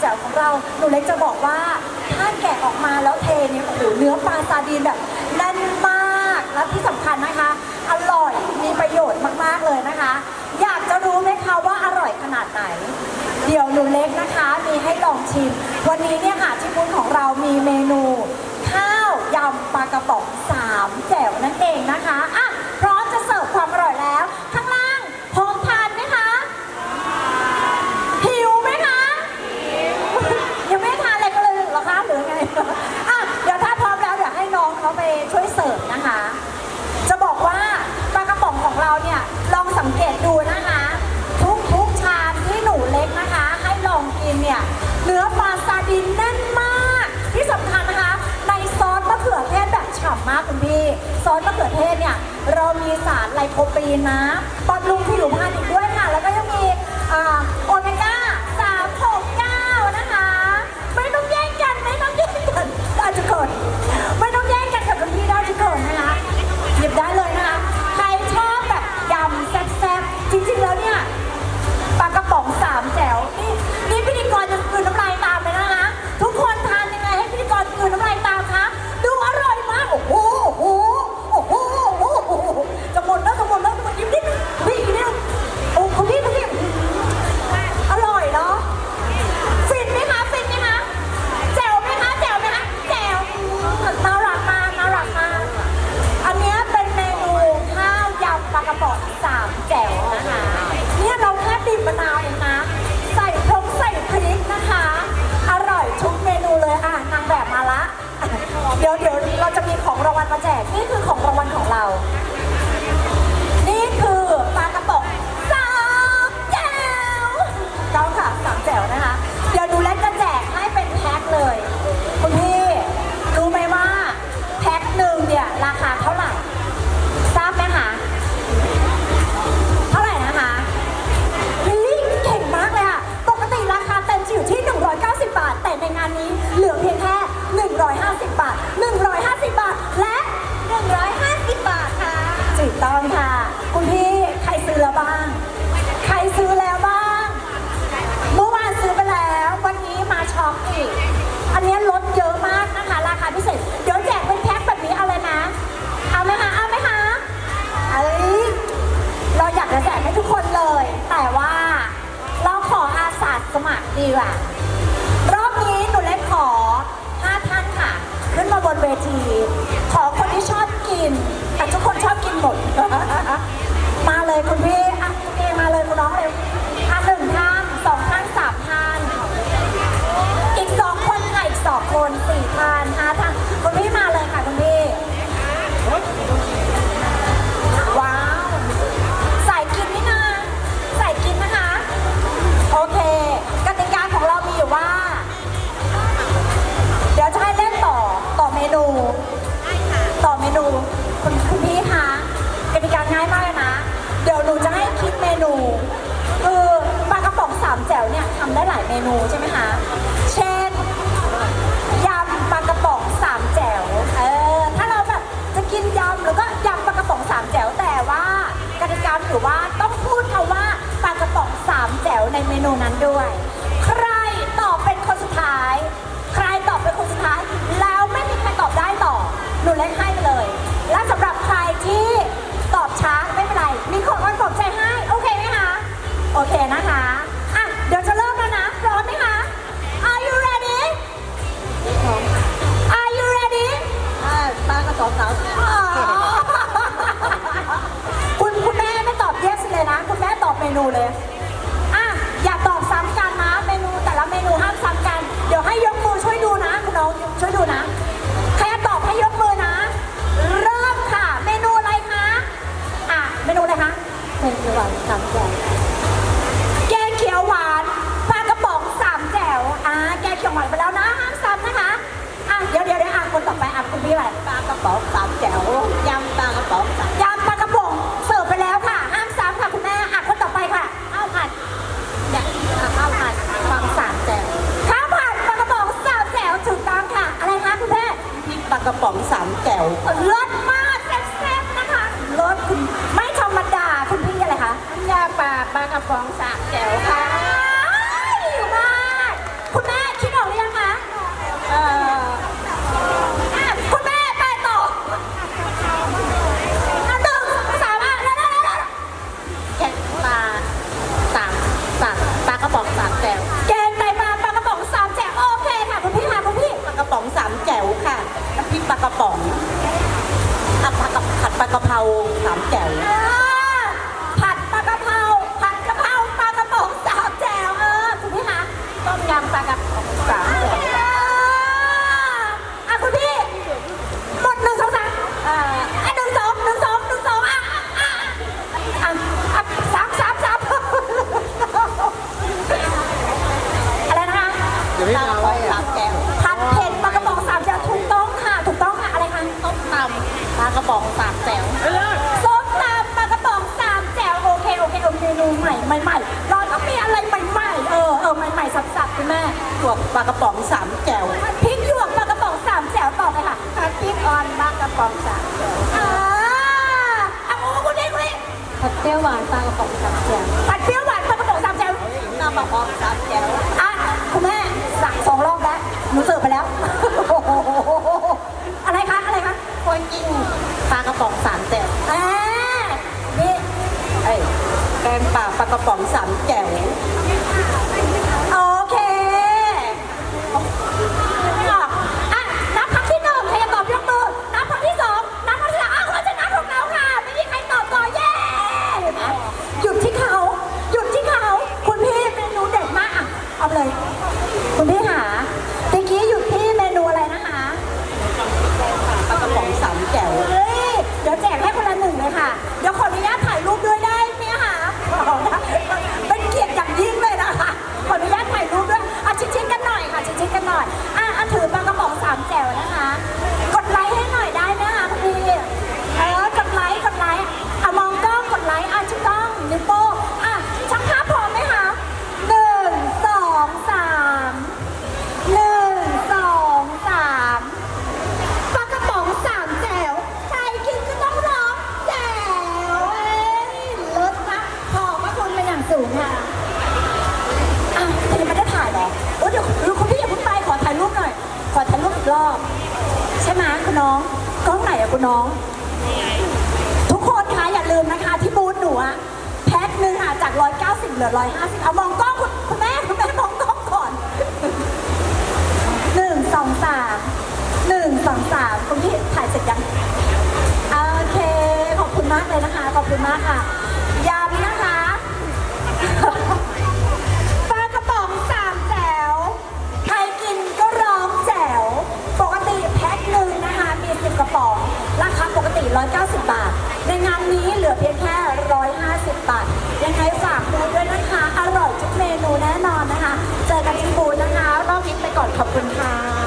แจ๋วของเราหนูเล็กจะบอกว่าถ้าแกะออกมาแล้วเทเนี่ยโอ้โหเนื้อปลาซาดีนแบบแน่นมากและที่สำคัญนะคะ อร่อยมีประโยชน์มากๆเลยนะคะ อยากจะรู้ไหมคะว่าอร่อยขนาดไหน เดี๋ยวหนูเล็กนะคะมีให้ลองชิม วันนี้เนี่ยค่ะที่พุ้นของเรามีเมนู ข้าวยำปลากระป๋องสามแจ๋วนั่นเองนะคะอะ ซอสมะเขือเทศเนี่ยเรามีสารไลโคปีนนะบำรุงผิวพรรณอีกด้วยค่ะ แล้วก็ยังมี ซื้อแล้วบ้าง เมื่อวานซื้อไปแล้ว วันนี้มาช็อปอีก อันนี้ลดเยอะมากนะคะ ราคาพิเศษ เดี๋ยวแจกเป็นแพ็คแบบนี้เอาเลยนะ เอาไหมคะเอาไหมคะเอ้ยเราอยากจะแจกให้ทุกคนเลย แต่ว่าเราขออาสาสมัครดีกว่ารอบนี้หนูเล็กขอ5ท่านค่ะ ขึ้นมาบนเวที ขอคนที่ชอบกิน แต่ทุกคนชอบกินหมด มาเลยคุณพี่ ให้ นูใช่ไหมคะ เช่นยำปลากระป๋องสามแจ๋ว เออ ถ้าเราแบบจะกินยำแล้วก็ยำปลากระป๋องสามแจ๋วแต่ว่ากติกาหรือว่าต้องพูดคำว่าปลากระป๋องสามแจ๋วในเมนูนั้นด้วย കൂടെ? ข沙ง เราต้องมีอะไรใหม่ๆ เออเออใหม่ๆสับๆคุณแม่ตัวปลากระป๋องสามแจ๋วพริกหยวกปลากระป๋องสามแจ่วต่อไปค่ะผัดพริกอ่อนปลากระป๋องสามแสนอ่าเอาคุณเด็กคุณเด็กผัดเปรี้ยวหวานปลากระป๋องสามแสนผัดเปรี้ยวหวานปลากระป๋องสามแจ่วน้ำปลาป๋องสามแสนอะคุณแม่สั่งสองรอบแล้วหนูเสิร์ฟไปแล้วอะไรคะอะไรคะคนกินปลากระป๋องส แกงป่าปลากระป๋องสามแก้ว น้องกล้องไหนอะคุณน้อง ทุกคนคะอย่าลืมนะคะ ที่บูธหนูอะแพ็คหนึ่งอะจาก 190 เหลือ 150 เอามองกล้องคุณคุณแม่คุณแม่มองกล้องก่อนหนึ่งสองสามหนึ่งสองสามคุณพี่ถ่ายเสร็จยัง โอเค ขอบคุณมากเลยนะคะ ขอบคุณมากค่ะ 190 บาท ในงานนี้เหลือเพียงแค่ 150 บาท ยังไงฝากดูด้วยนะคะ อร่อยทุกเมนูแน่นอนนะคะ เจอกันที่บูธนะคะ รอบนี้ไปก่อนขอบคุณค่ะ